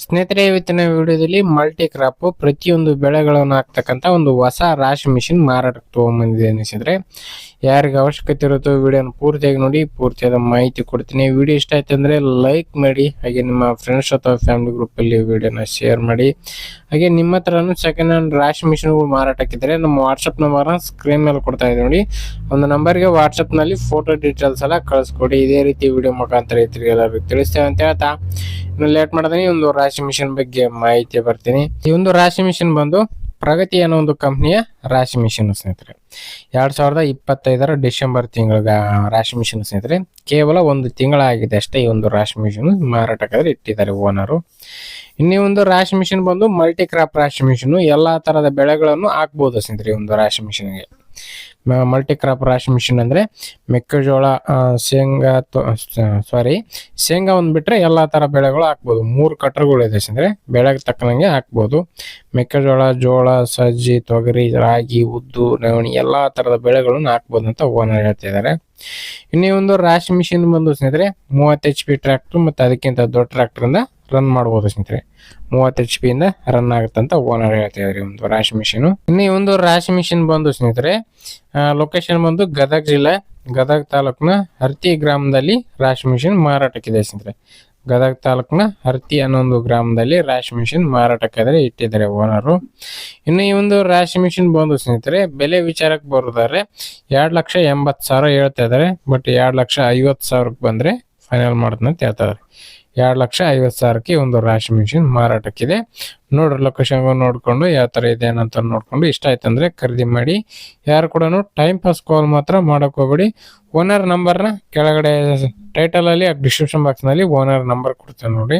ಸ್ನೇಹಿತರೆ, ಇವತ್ತಿನ ವಿಡಿಯೋದಲ್ಲಿ ಮಲ್ಟಿ ಕ್ರಾಪ್ ಪ್ರತಿಯೊಂದು ಬೆಳೆಗಳನ್ನು ಹಾಕ್ತಕ್ಕಂಥ ಒಂದು ಹೊಸ ರಾಶಿ ಮಿಷಿನ್ ಮಾರಾಟಕ್ಕೆ ತೊಗೊಂಬಂದಿದೆ ಅನಿಸಿದ್ರೆ, ಯಾರಿಗೆ ಅವಶ್ಯಕತೆ ಇರುತ್ತೋ ವಿಡಿಯೋನ ಪೂರ್ತಿಯಾಗಿ ನೋಡಿ, ಪೂರ್ತಿಯಾದ ಮಾಹಿತಿ ಕೊಡ್ತೀನಿ. ವಿಡಿಯೋ ಇಷ್ಟ ಆಯ್ತು ಅಂದರೆ ಲೈಕ್ ಮಾಡಿ, ಹಾಗೆ ನಿಮ್ಮ ಫ್ರೆಂಡ್ಸ್ ಅಥವಾ ಫ್ಯಾಮಿಲಿ ಗ್ರೂಪಲ್ಲಿ ವಿಡಿಯೋನ ಶೇರ್ ಮಾಡಿ. ಹಾಗೆ ನಿಮ್ಮ ಹತ್ರನೂ ಸೆಕೆಂಡ್ ಹ್ಯಾಂಡ್ ರಾಶಿ ಮಿಷಿನ್ಗಳು ಮಾರಾಟಕ್ಕಿದ್ರೆ ನಮ್ಮ ವಾಟ್ಸಪ್ ನಂಬರ್ನ ಸ್ಕ್ರೀನ್ ಮೇಲೆ ಕೊಡ್ತಾ ಇದ್ದೀವಿ ನೋಡಿ. ಒಂದು ನಂಬರ್ಗೆ ವಾಟ್ಸಪ್ನಲ್ಲಿ ಫೋಟೋ ಡೀಟೇಲ್ಸ್ ಎಲ್ಲ ಕಳಿಸ್ಕೊಡಿ. ಇದೇ ರೀತಿ ವಿಡಿಯೋ ಮುಖಾಂತರ ಎಲ್ಲರಿಗೂ ತಿಳಿಸ್ತೇವೆ ಅಂತ ಹೇಳ್ತಾ ಇನ್ನು ಲೇಟ್ ಮಾಡಿದ್ರೆ ಒಂದು ರಾಶಿ ಮಿಷನ್ ಬಗ್ಗೆ ಮಾಹಿತಿ ಬರ್ತೀನಿ. ಈ ಒಂದು ರಾಶಿ ಮಿಷನ್ ಬಂದು ಪ್ರಗತಿ ಅನ್ನೋ ಒಂದು ಕಂಪ್ನಿಯ ರಾಶಿ ಮಿಷನ್ ಸ್ನೇಹಿತರೆ. ಎರಡ್ ಸಾವಿರದ ಇಪ್ಪತ್ತೈದರ ಡಿಸೆಂಬರ್ ತಿಂಗಳ ರಾಶಿ ಮಿಷನ್ ಸ್ನೇಹಿತರೆ, ಕೇವಲ ಒಂದು ತಿಂಗಳಾಗಿದೆ ಅಷ್ಟೇ ಈ ಒಂದು ರಾಶಿ ಮಿಷನ್ ಮಾರಾಟಕ್ಕಾದ್ರೆ ಇಟ್ಟಿದ್ದಾರೆ ಓನರು. ಇನ್ನೇ ಒಂದು ರಾಶಿ ಮಿಷನ್ ಬಂದು ಮಲ್ಟಿ ಕ್ರಾಪ್ ರಾಶಿ ಮಿಷನ್, ಎಲ್ಲಾ ತರದ ಬೆಳೆಗಳನ್ನು ಹಾಕ್ಬೋದು ಸ್ನೇಹಿತರೆ ಈ ಒಂದು ರಾಶಿ ಮಿಷಿನ್ಗೆ. ಮಲ್ಟಿ ಕ್ರಾಪ್ ರಾಶಿ ಮಿಷಿನ್ ಅಂದರೆ ಮೆಕ್ಕೆಜೋಳ ಶೇಂಗಾ ಸಾರಿ ಶೇಂಗಾ ಒಂದು ಬಿಟ್ಟರೆ ಎಲ್ಲ ಥರ ಬೆಳೆಗಳು ಹಾಕ್ಬೋದು. ಮೂರು ಕಟ್ಟರ್ಗಳು ಇದೆ ಅಂದ್ರೆ ಬೆಳೆಗೆ ತಕ್ಕನಂಗೆ ಹಾಕ್ಬೋದು. ಮೆಕ್ಕೆಜೋಳ, ಜೋಳ, ಸಜ್ಜಿ, ತೊಗರಿ, ರಾಗಿ, ಉದ್ದು, ನವಣಿ ಎಲ್ಲ ಥರದ ಬೆಳೆಗಳನ್ನು ಹಾಕ್ಬೋದು ಅಂತ ಓನರ್ ಹೇಳ್ತಾ ಇದ್ದಾರೆ. ಇನ್ನೇ ಒಂದು ರಾಶಿ ಮಿಷಿನ್ ಬಂದು ಸ್ನೇಹಿತರೆ ಮೂವತ್ತು ಎಚ್ ಪಿ ಟ್ರ್ಯಾಕ್ಟ್ರ್ ಮತ್ತು ಅದಕ್ಕಿಂತ ದೊಡ್ಡ ಟ್ರ್ಯಾಕ್ಟರ್ ಇಂದ ರನ್ ಮಾಡ್ಬೋದು ಸ್ನೇಹಿತರೆ. ಮೂವತ್ತು ಎಚ್ ಪಿ ಇಂದ ರನ್ ಅಂತ ಓನರ್ ಹೇಳ್ತಾ ಇದ್ರಿ ಒಂದು ರಾಶಿ ಮಿಷಿನ್ ಇನ್ನು ಈ ಒಂದು ರಾಶಿ ಮಿಷಿನ್ ಬಂದು ಸ್ನೇಹಿತರೆ ಲೊಕೇಶನ್ ಬಂದು ಗದಗ ಜಿಲ್ಲೆ, ಗದಗ ತಾಲೂಕಿನ ಹರ್ತಿ ಗ್ರಾಮದಲ್ಲಿ ರಾಶಿ ಮಿಷಿನ್ ಮಾರಾಟಕ್ಕಿದೆ ಸ್ನೇಹಿತರೆ. ಗದಗ ತಾಲೂಕಿನ ಹರ್ತಿ ಅನ್ನೋ ಒಂದು ಗ್ರಾಮದಲ್ಲಿ ರಾಶಿ ಮಿಷಿನ್ ಮಾರಾಟಕ್ಕಾದ್ರೆ ಇಟ್ಟಿದ್ದಾರೆ ಓನರು ಇನ್ನು ಈ ಒಂದು ರಾಶಿ ಮಿಷಿನ್ ಬಂದು ಸ್ನೇಹಿತರೆ, ಬೆಲೆ ವಿಚಾರಕ್ಕೆ ಬರೋದಾದ್ರೆ ಎರಡು ಲಕ್ಷ ಎಂಬತ್ತು ಸಾವಿರ ಹೇಳ್ತಾ ಇದ್ದಾರೆ ಬಟ್ ಎರಡು ಲಕ್ಷ ಐವತ್ತು ಸಾವಿರಕ್ಕೆ ಬಂದರೆ ಫೈನಲ್ ಅಂತ ಹೇಳ್ತಾ ಇದಾರೆ ಎರಡ್ ಲಕ್ಷ ಐವತ್ತು ಸಾವಿರಕ್ಕೆ ಒಂದು ರಾಶಿ ಮಿಷಿನ್ ಮಾರಾಟಕ್ಕಿದೆ. ನೋಡ್ರಿ ಲೊಕೇಶನ್ ನೋಡಿಕೊಂಡು ಯಾವ ಥರ ಇದೆ ಏನಂತ ನೋಡಿಕೊಂಡು ಇಷ್ಟ ಅಂದರೆ ಖರೀದಿ ಮಾಡಿ. ಯಾರು ಕೂಡ ಟೈಮ್ ಪಾಸ್ ಕಾಲ್ ಮಾತ್ರ ಮಾಡೋಕ್ಕೆ ಹೋಗ್ಬೇಡಿ. ಓನರ್ ನಂಬರ್ನ ಕೆಳಗಡೆ ಟೈಟಲಲ್ಲಿ ಡಿಸ್ಕ್ರಿಪ್ಷನ್ ಬಾಕ್ಸ್ನಲ್ಲಿ ಓನರ್ ನಂಬರ್ ಕೊಡ್ತೇನೆ ನೋಡಿ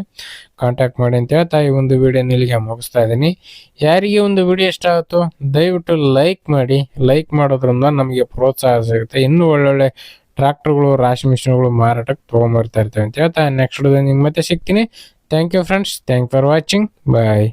ಕಾಂಟ್ಯಾಕ್ಟ್ ಮಾಡಿ ಅಂತ ಹೇಳ್ತಾ ಈ ಒಂದು ವಿಡಿಯೋ ನಿಲ್ಲಿಗೆ ಮುಗಿಸ್ತಾ ಇದ್ದೀನಿ. ಯಾರಿಗೆ ಒಂದು ವಿಡಿಯೋ ಇಷ್ಟ ಆಗುತ್ತೋ ದಯವಿಟ್ಟು ಲೈಕ್ ಮಾಡಿ. ಲೈಕ್ ಮಾಡೋದ್ರಿಂದ ನಮಗೆ ಪ್ರೋತ್ಸಾಹ ಸಿಗುತ್ತೆ. ಇನ್ನೂ ಒಳ್ಳೊಳ್ಳೆ ಟ್ರಾಕ್ಟರ್ಗಳು ರಾಶಿ ಮಿಷಿನ್ಗಳು ಮಾರಾಟಕ್ಕೆ ತೊಗೊಂಬರ್ತಾ ಇರ್ತೇವೆ ಅಂತ ಹೇಳ್ತಾ ನೆಕ್ಸ್ಟ್ ನಿಮ್ಗೆ ಮತ್ತೆ ಸಿಗ್ತೀನಿ. Thank you friends thank for watching bye